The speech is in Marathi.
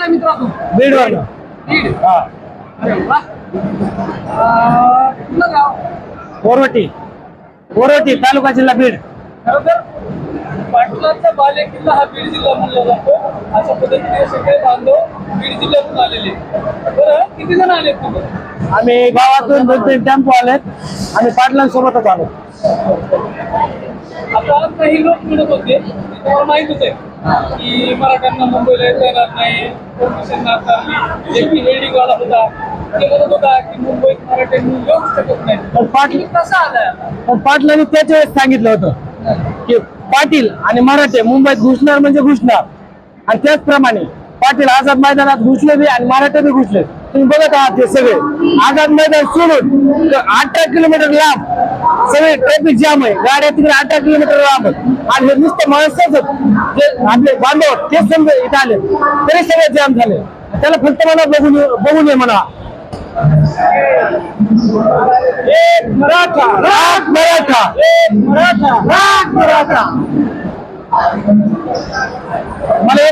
आलाय मित्रांनो. बीड वरनं बीड. हा. अरे वा. अं, कुठलं गाव? ओरवटी ओरवटी तालुका जिल्हा बीड. खरं तर पाटलांचा बाले किल्ला हा बीड जिल्हा म्हणला जातो. अशा पद्धतीने सगळे बांधव बीड जिल्ह्यातून आलेले बरं किती जण आले तुम्ही आम्ही गावातून दोन तीन टेम्पो आलेत. आम्ही पाटलांसोबतच आलो. आता काही लोक म्हणत होते तुम्हाला माहितच आहे की मराठ्यांना मुंबईला येता येणार नाही परमिशन नाकारली एक वेल्डिंग वाला होता ते म्हणत होता की मुंबईत मराठ्यांनी येऊ शकत नाही. पण पाटील कसा आता? पण पाटलांनी त्याच वेळेस सांगितलं होतं की पाटील आणि मराठे मुंबईत घुसणार म्हणजे घुसणार. आणि त्याचप्रमाणे पाटील आझाद मैदानात घुसले बी आणि मराठे बी घुसले. तुम्ही बघत आहात ते सगळे. आझाद मैदान सोडून अठरा किलोमीटर लांब सगळे ट्रॅफिक जाम आहे. गाड्या तिकडे अठरा किलोमीटर लांब आणि हे नुसतं माणसाच जे आपले बांधव ते समजा इथे आले. तरी सगळे जाम झाले. त्याला फक्त मला बघून बघून ये म्हणा. एक मराठा राग मराठा. एक मराठा राग मराठा. मला एक